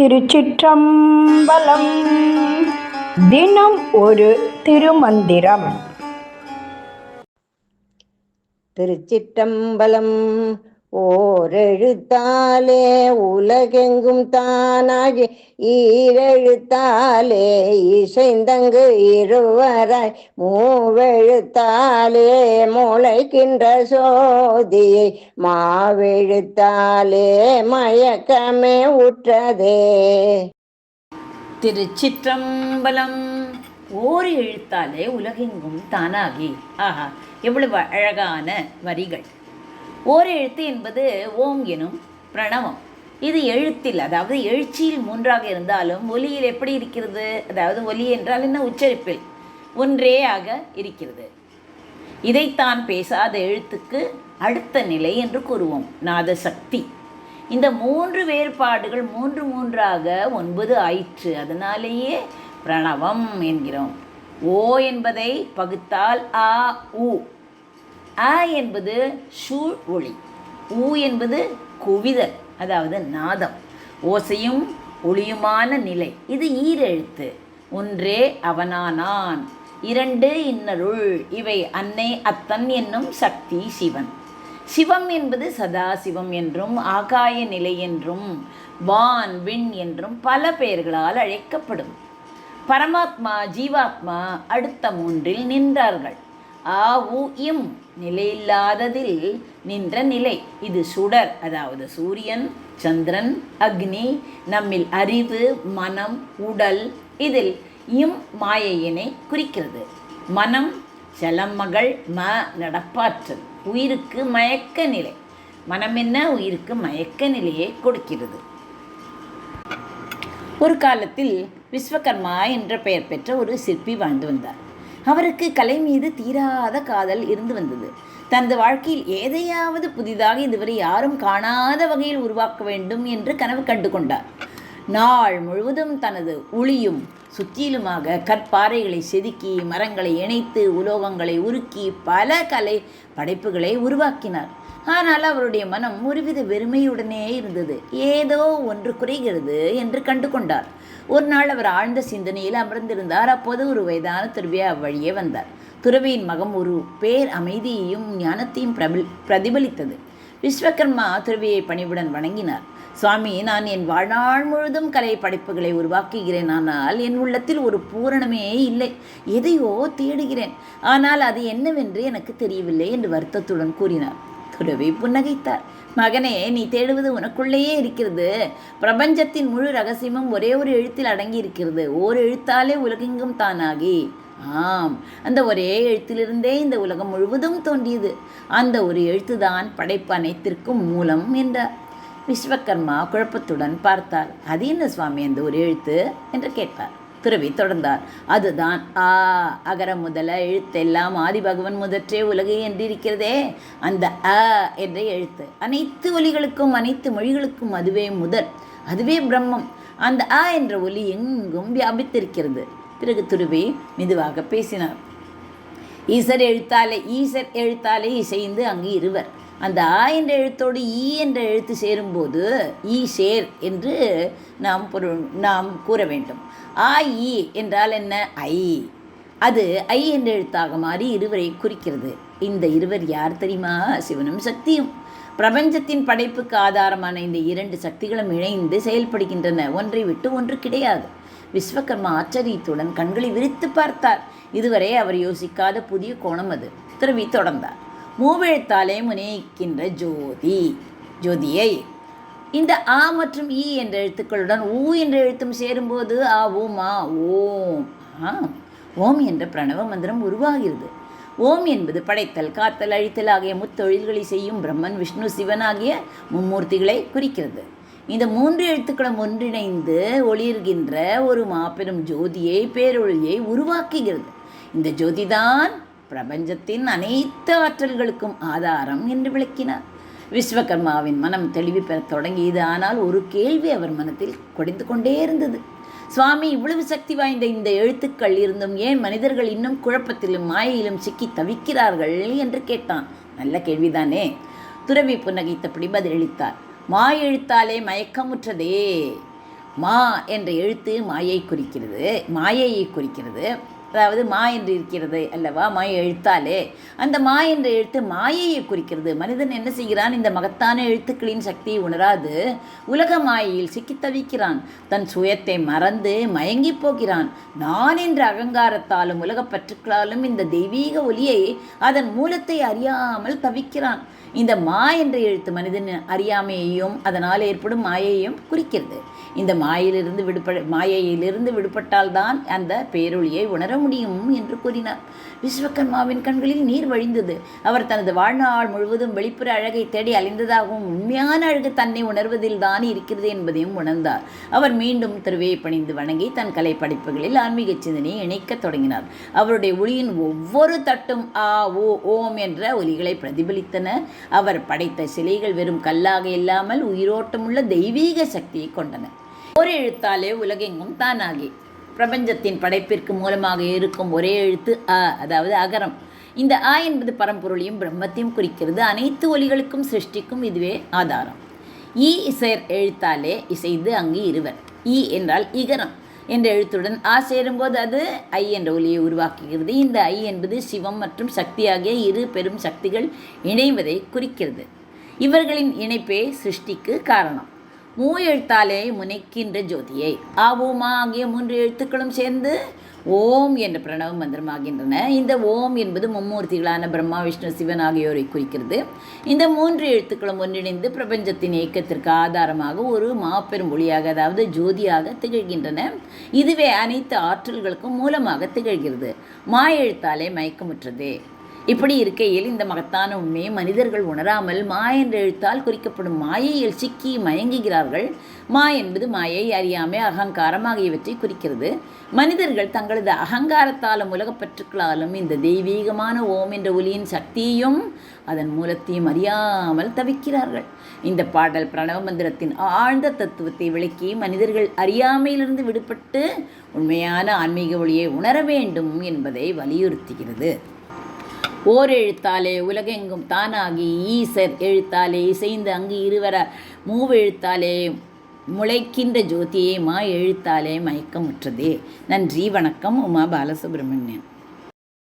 திருச்சிற்றம்பலம். தினம் ஒரு திருமந்திரம். திருச்சிற்றம்பலம். ஓரெழுத்தாலே உலகெங்கும் தானாகி ஈரெழுத்தாலே இசைந்தங்கு இருவராய் மூவெழுத்தாலே முளைக்கின்ற சோதியை மாவெழுத்தாலே மயக்கமே உற்றதே. திருச்சிற்றம்பலம். ஓர் எழுத்தாலே உலகெங்கும் தானாகி. ஆஹா எவ்வளவு அழகான வரிகள். ஓர் எழுத்து என்பது ஓம் எனும் பிரணவம். இது எழுத்தில் அதாவது எழுச்சியில் மூன்றாக இருந்தாலும் ஒலியில் எப்படி இருக்கிறது? அதாவது ஒலி என்றால் என்ன? உச்சரிப்பில். ஒன்றே ஆக இருக்கிறது. இதைத்தான் பேசாத எழுத்துக்கு அடுத்த நிலை என்று கூறுவோம். நாத சக்தி இந்த மூன்று வேறுபாடுகள் மூன்று மூன்றாக ஒன்பது ஆயிற்று. அதனாலேயே பிரணவம் என்கிறோம். ஓ என்பதை பகுத்தால் ஆ உ. அ என்பது ஷூ ஒளி ஊ என்பது குவிதல் அதாவது நாதம். ஓசையும் ஒளியுமான நிலை இது ஈரெழுத்து. ஒன்றே அவனானான் இரண்டு இன்னருள் இவை அன்னை அத்தன் என்னும் சக்தி சிவன். சிவம் என்பது சதாசிவம் என்றும் ஆகாய நிலை என்றும் வான் விண் என்றும் பல பெயர்களால் அழைக்கப்படும். பரமாத்மா ஜீவாத்மா அடுத்த மூன்றில் நின்றார்கள். ஆ உ இம் நிலையில்லாததில் நின்ற நிலை. இது சுடர் அதாவது சூரியன் சந்திரன் அக்னி நம்மில் அறிவு மனம் உடல். இதில் இம் மாயையினை குறிக்கிறது. மனம் செலமகள் ம நடப்பாற்றல் உயிருக்கு மயக்க நிலை. மனம் என்ன? உயிருக்கு மயக்க நிலையை கொடுக்கிறது. ஒரு காலத்தில் விஸ்வகர்மா என்ற பெயர் பெற்ற ஒரு சிற்பி வாழ்ந்து வந்தார். அவருக்கு கலை மீது தீராத காதல் இருந்து வந்தது. தனது வாழ்க்கையில் எதையாவது புதிதாக இதுவரை யாரும் காணாத வகையில் உருவாக்க வேண்டும் என்று கனவு கண்டு கொண்டார். நாள் முழுவதும் தனது உளியும் சுற்றிலுமாக கற்பாறைகளை செதுக்கி மரங்களை இணைத்து உலோகங்களை உருக்கி பல கலை படைப்புகளை உருவாக்கினார். ஆனால் அவருடைய மனம் ஒருவித வெறுமையுடனே இருந்தது. ஏதோ ஒன்று குறைகிறது என்று கண்டு கொண்டார் ஒரு நாள் அவர் ஆழ்ந்த சிந்தனையில் அமர்ந்திருந்தார். அப்போது ஒரு வயதான துறவி அவ்வழியே வந்தார். துறவியின் மகம் ஒரு பேர் அமைதியையும் ஞானத்தையும் பிரபல் பிரதிபலித்தது. விஸ்வகர்மா துறவியை பணிவுடன் வணங்கினார். சுவாமி நான் என் வாழ்நாள் முழுதும் கலை படைப்புகளை உருவாக்குகிறேன். ஆனால் என் உள்ளத்தில் ஒரு பூரணமே இல்லை. எதையோ தேடுகிறேன். ஆனால் அது என்னவென்று எனக்கு தெரியவில்லை என்று வருத்தத்துடன் கூறினார். துறவி புன்னகைத்தார். மகனே நீ தேடுவது உனக்குள்ளேயே இருக்கிறது. பிரபஞ்சத்தின் முழு ரகசியமும் ஒரே ஒரு எழுத்தில் அடங்கி இருக்கிறது ஓர் எழுத்தாலே உலகெங்கும் தானாகி. ஆம் அந்த ஒரே எழுத்திலிருந்தே இந்த உலகம் முழுவதும் தோன்றியது. அந்த ஒரு எழுத்துதான் படைப்பு அனைத்திற்கும் மூலம் என்றார் விஸ்வகர்மா குழப்பத்துடன் பார்த்தார் அது என்ன சுவாமி அந்த ஒரு எழுத்து? என்று கேட்டார் துறவி தொடர்ந்தார். அதுதான் ஆ அகர முதல எழுத்தெல்லாம் ஆதி பகவன் முதற்றே உலகை என்று இருக்கிறதே அந்த அ என்ற எழுத்து. அனைத்து ஒலிகளுக்கும் அனைத்து மொழிகளுக்கும் அதுவே முதல் அதுவே பிரம்மம். அந்த அ என்ற ஒலி எங்கும் வியாபித்திருக்கிறது. பிறகு துருவி மெதுவாக பேசினார். ஈசர் எழுத்தாலே ஈசர் எழுத்தாலே இசைந்து அங்கு இருவர். அந்த ஆ என்ற எழுத்தோடு ஈ என்ற எழுத்து சேரும்போது ஈ சேர் என்று நாம் பொருள் நாம் கூற வேண்டும். ஆ ஈ என்றால் என்ன? ஐ. அது ஐ என்ற எழுத்தாக மாறி இருவரை குறிக்கிறது. இந்த இருவர் யார் தெரியுமா? சிவனும் சக்தியும். பிரபஞ்சத்தின் படைப்புக்கு ஆதாரமான இந்த இரண்டு சக்திகளும் இணைந்து செயல்படுகின்றன. ஒன்றை விட்டு ஒன்று கிடையாது. விஸ்வகர்மா ஆச்சரியத்துடன் கண்களை விரித்து பார்த்தார். இதுவரை அவர் யோசிக்காத புதிய கோணம் அது. துறவி தொடர்ந்தார். மூவெழுத்தாலே முனைக்கின்ற ஜோதி. ஜோதியை. இந்த ஆ மற்றும் ஈ என்ற எழுத்துக்களுடன் ஊ என்ற எழுத்தும் சேரும்போது ஆ ஓம் ஆ ஓம். ஆ ஓம் என்ற பிரணவ மந்திரம் உருவாகிறது. ஓம் என்பது படைத்தல் காத்தல் அழித்தல் ஆகிய முத்தொழில்களை செய்யும் பிரம்மன் விஷ்ணு சிவன் ஆகிய மும்மூர்த்திகளை குறிக்கிறது. இந்த மூன்று எழுத்துக்களும் ஒன்றிணைந்து ஒளிர்கின்ற ஒரு மாபெரும் ஜோதியை பேரொழியை உருவாக்குகிறது. இந்த ஜோதிதான் பிரபஞ்சத்தின் அனைத்து ஆற்றல்களுக்கும் ஆதாரம் என்று விளக்கினார். விஸ்வகர்மாவின் மனம் தெளிவு பெறத் தொடங்கியது. ஆனால் ஒரு கேள்வி அவர் மனத்தில் குடைந்து கொண்டே இருந்தது. சுவாமி இவ்வளவு சக்தி வாய்ந்த இந்த எழுத்துக்கள் இருந்தும் ஏன் மனிதர்கள் இன்னும் குழப்பத்திலும் மாயையிலும் சிக்கி தவிக்கிறார்கள் என்று கேட்டான். நல்ல கேள்விதானே. துறவி புன்னகைத்தபடி பதிலளித்தார் மா எழுத்தாலே மயக்கமுற்றதே. மா என்ற எழுத்து மாயை குறிக்கிறது. மாயையை குறிக்கிறது. அதாவது மா என்று இருக்கிறது அல்லவா? மா எழுத்தாலே. அந்த மா என்ற எழுத்து மாயையை குறிக்கிறது. மனிதன் என்ன செய்கிறான்? இந்த மகத்தான எழுத்துக்களின் சக்தியை உணராது உலக மாயையில் சிக்கித் தவிக்கிறான். தன் சுயத்தை மறந்து மயங்கி போகிறான். நான் என்ற அகங்காரத்தாலும் உலகப் பற்றுக்களாலும் இந்த தெய்வீக ஒலியை அதன் மூலத்தை அறியாமல் தவிக்கிறான். இந்த மா என்ற எழுத்து மனிதன் அறியாமையையும் அதனால் ஏற்படும் மாயையும் குறிக்கிறது. இந்த மாயிலிருந்து விடுபட மாயையிலிருந்து விடுபட்டால்தான் அந்த பேரொழியை உணர முடியும் என்று கூறினார். விஸ்வகர்மாவின் கண்களில் நீர் வழிந்தது. அவர் தனது வாழ்நாள் முழுவதும் வெளிப்புற அழகை தேடி அலைந்ததாகவும் உண்மையான அழகு தன்னை உணர்வதில் தான் இருக்கிறது என்பதையும் உணர்ந்தார். அவர் மீண்டும் திருவையை பணிந்து வணங்கி தன் கலை படைப்புகளில் ஆன்மீக சிந்தனையை இணைக்கத் தொடங்கினார். அவருடைய ஒளியின் ஒவ்வொரு தட்டும் ஆ ஓ ஓம் என்ற ஒலிகளை பிரதிபலித்தன. அவர் படைத்த சிலைகள் வெறும் கல்லாக இல்லாமல் உயிரோட்டமுள்ள தெய்வீக சக்தியை கொண்டன. ஒரு எழுத்தாலே உலகெங்கும் தானாகி. பிரபஞ்சத்தின் படைப்பிற்கு மூலமாக இருக்கும் ஒரே எழுத்து அ அதாவது அகரம். இந்த அ என்பது பரம்பொருளையும் பிரம்மத்தையும் குறிக்கிறது. அனைத்து ஒலிகளுக்கும் சிருஷ்டிக்கும் இதுவே ஆதாரம். ஈ இசைர் எழுத்தாலே இசைந்து அங்கு இருவர். ஈ என்றால் இகரம். என்ற எழுத்துடன் ஆ சேரும்போது அது ஐ என்ற ஒலியை உருவாக்குகிறது. இந்த ஐ என்பது சிவம் மற்றும் சக்தி ஆகிய இரு பெரும் சக்திகள் இணைவதை குறிக்கிறது. இவர்களின் இணைப்பே சிருஷ்டிக்கு காரணம். மூ எழுத்தாலே முனைக்கின்ற ஜோதியை. ஆவோமா ஆகிய மூன்று எழுத்துக்களும் சேர்ந்து ஓம் என்ற பிரணவ மந்திரமாகின்றன. இந்த ஓம் என்பது மும்மூர்த்திகளான பிரம்மா விஷ்ணு சிவன் ஆகியோரை குறிக்கிறது. இந்த மூன்று எழுத்துக்களும் ஒன்றிணைந்து பிரபஞ்சத்தின் இயக்கத்திற்கு ஆதாரமாக ஒரு மாபெரும் ஒளியாக அதாவது ஜோதியாக திகழ்கின்றன. இதுவே அனைத்து ஆற்றல்களுக்கும் மூலமாக திகழ்கிறது. மா எழுத்தாலே மயக்கமுற்றது. இப்படி இருக்கையில் இந்த மகத்தான உண்மையை மனிதர்கள் உணராமல் மா என்ற எழுத்தால் குறிக்கப்படும் மாயையில் சிக்கி மயங்குகிறார்கள். மா என்பது மாயை அறியாமை அகங்காரம் ஆகியவற்றை குறிக்கிறது. மனிதர்கள் தங்களது அகங்காரத்தாலும் உலகப்பற்றுக்களாலும் இந்த தெய்வீகமான ஓம் என்ற ஒலியின் சக்தியையும் அதன் மூலத்தையும் அறியாமல் தவிக்கிறார்கள். இந்த பாடல் பிரணவ மந்திரத்தின் ஆழ்ந்த தத்துவத்தை விளக்கி மனிதர்கள் அறியாமையிலிருந்து விடுபட்டு உண்மையான ஆன்மீக ஒளியை உணர வேண்டும் என்பதை வலியுறுத்துகிறது. ஓர் எழுத்தாலே உலகெங்கும் தானாகி ஈசர் எழுத்தாலே இசைந்து அங்கு இருவர மூவெழுத்தாலே முளைக்கின்ற ஜோதியே மா எழுத்தாலே மயக்கமுற்றதே. நன்றி வணக்கம். உமா பாலசுப்ரமணியன்.